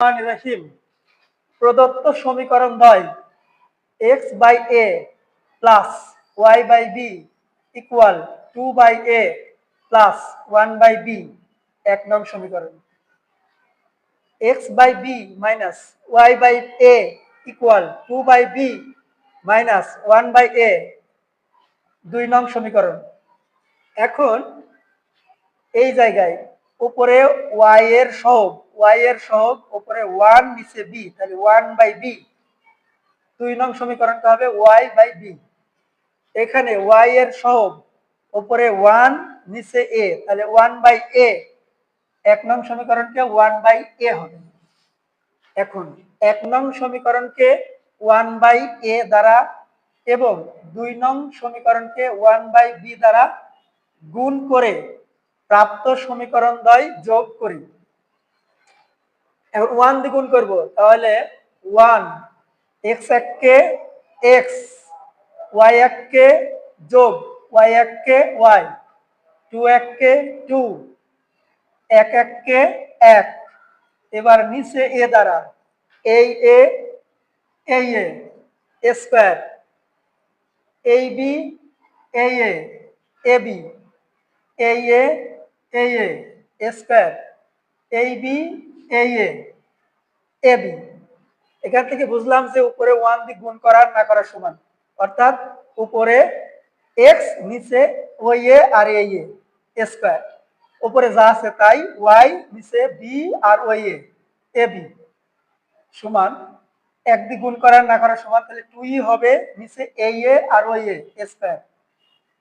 রহিম প্রদত্ত সমীকরণ দ্বয় X by A plus Y by B equal two by A plus one by B এক নং সমীকরণ। X by B minus Y by A equal two by B minus one by A দুই নং সমীকরণ। এখন এই জায়গায় উপরে ওয়াই এর সহগ ওয়াই এর সহগ উপরে ওয়ান নিচে বি তাহলে ওয়ান বাই বি দুই নং সমীকরণটা হবে ওয়াই বাই বি এখানে ওয়াই এর সহগ উপরে ওয়ান নিচে এ তাহলে ওয়ান বাই এ এক নং সমীকরণকে ওয়ান বাই এ হবে। এখন এক নং সমীকরণকে ওয়ান বাই এ দ্বারা এবং দুই নং সমীকরণকে ওয়ান বাই বি দ্বারা গুণ করে প্রাপ্ত সমীকরণ দ্বয় যোগ করি। এখন ওয়ান দিয়ে গুণ করব, তাহলে ওয়ান এক্স এক কে এক্স ওয়াই এক কে যোগ ওয়াই এক কে ওয়াই টু এক কে টু এক এক কে এক। এবার নিচে এ দ্বারা এই এ এই এ স্কোয়ার এই বি এই এ বি এই এ এই এ স্কোয়ার এই বি এই এ এ বি এখান থেকে বুঝলাম যে উপরে ওয়ান দিয়ে গুণ করার না করার সমান। অর্থাৎ উপরে এক্স নিচে ওই এ আর এই এ স্কোয়ার উপরে যা আছে তাই ওয়াই নিচে বি আর ওই এ এ বি সমান এক দিয়ে গুণ করার না করার সমান, তাহলে টুই হবে নিচে এই এ আর ওই এ স্কোয়ার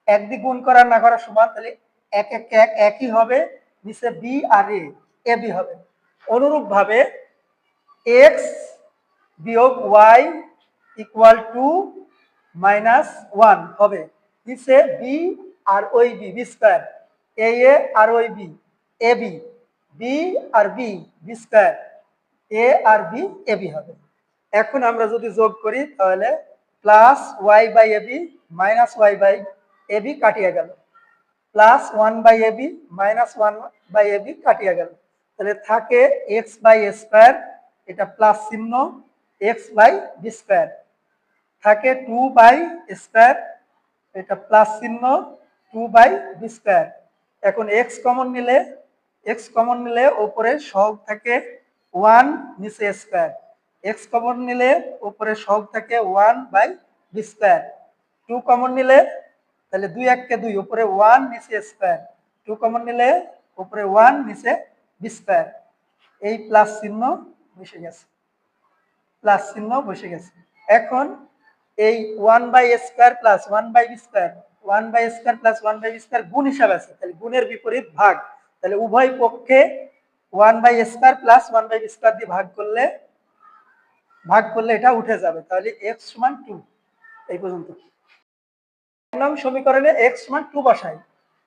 এক দিয়ে গুণ করার না করার সমান, তাহলে এক এক এক একই হবে, নিচে B R A A B হবে। অনুরূপ ভাবে এক্স বিয়োগ Y equal to minus one হবে। নিচে বি আর ওই B B square A A আর ওই বি এ বি বি আর বি বি স্কোয়ার এ আর বি এ বি হবে। এখন আমরা যদি যোগ করি, তাহলে plus Y by A B minus Y by A B কাটিয়ে গেল। Plus one by A B minus one by A B কাটিয়ে গেল। তাহলে থাকে এক্স বাই স্কোয়ার এটা প্লাস চিহ্ন এক্স বাই বি স্কোয়ার থাকে টু বাই স্কোয়ার এটা প্লাস চিহ্ন টু বাই বি স্কোয়ার এখন এক্স কমন নিলে এক্স কমন নিলে ওপরে সহগ থাকে ওয়ান নিচে স্কোয়ার এক্স কমন নিলে ওপরে সহগ থাকে one by B square two common নিলে তাহলে দুই এককে দুই, উপরে ওয়ান নিচে স্কোয়ার টু কমন নিলে উপরে ওয়ান নিচে বি স্কোয়ার এই প্লাস চিহ্ন বসে গেছে। প্লাস চিহ্ন বসে গেছে। এখন এই one by square plus one by square one by square plus one by square গুণ হিসাবে আছে। তাহলে গুণের বিপরীত ভাগ। তাহলে উভয় পক্ষে one by square plus one by square দিয়ে ভাগ করলে ভাগ করলে এটা উঠে যাবে। তাহলে এক্স সমান টু এই পর্যন্ত। নং সমীকরণে এক্স সমান টু বসাই।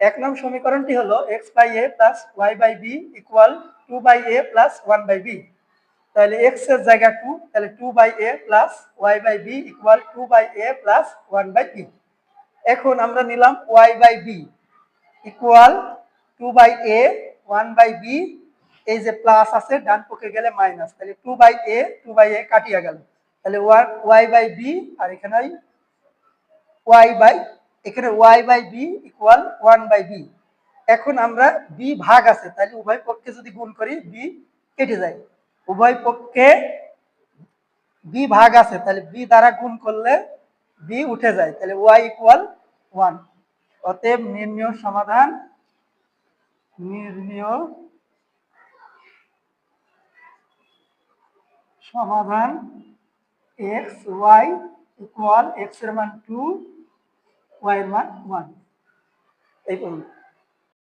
এক নং সমীকরণটি হলো X by A plus Y by B equal two by A plus one by B তাহলে এক্সের জায়গা টু তাহলে two by A plus Y by B equal two by A plus one by B এখন আমরা নিলাম Y by B equal two by A one by B এই যে plus আছে, ডান পক্ষে গেলে মাইনাস তাহলে two by A two by A কাটিয়া গেল। তাহলে ওয়াই বাই বি আর এখানে ওয়াই বাই এখানে Y by B equal one by B এখন আমরা বি ভাগ আছে, তাহলে উভয় পক্ষে যদি গুণ করি বি কেটে যায়। উভয় পক্ষে বি ভাগ আছে, তাহলে বি দ্বারা গুণ করলে বি উঠে যায়, তাহলে ওয়াই ইকুয়াল ওয়ান অতএব নির্ণয় সমাধান নির্ণয় সমাধান এক্স ওয়াই ইকুয়াল এক্সের মান টু ওয়াই এর মান ওয়ান এই পর্যন্ত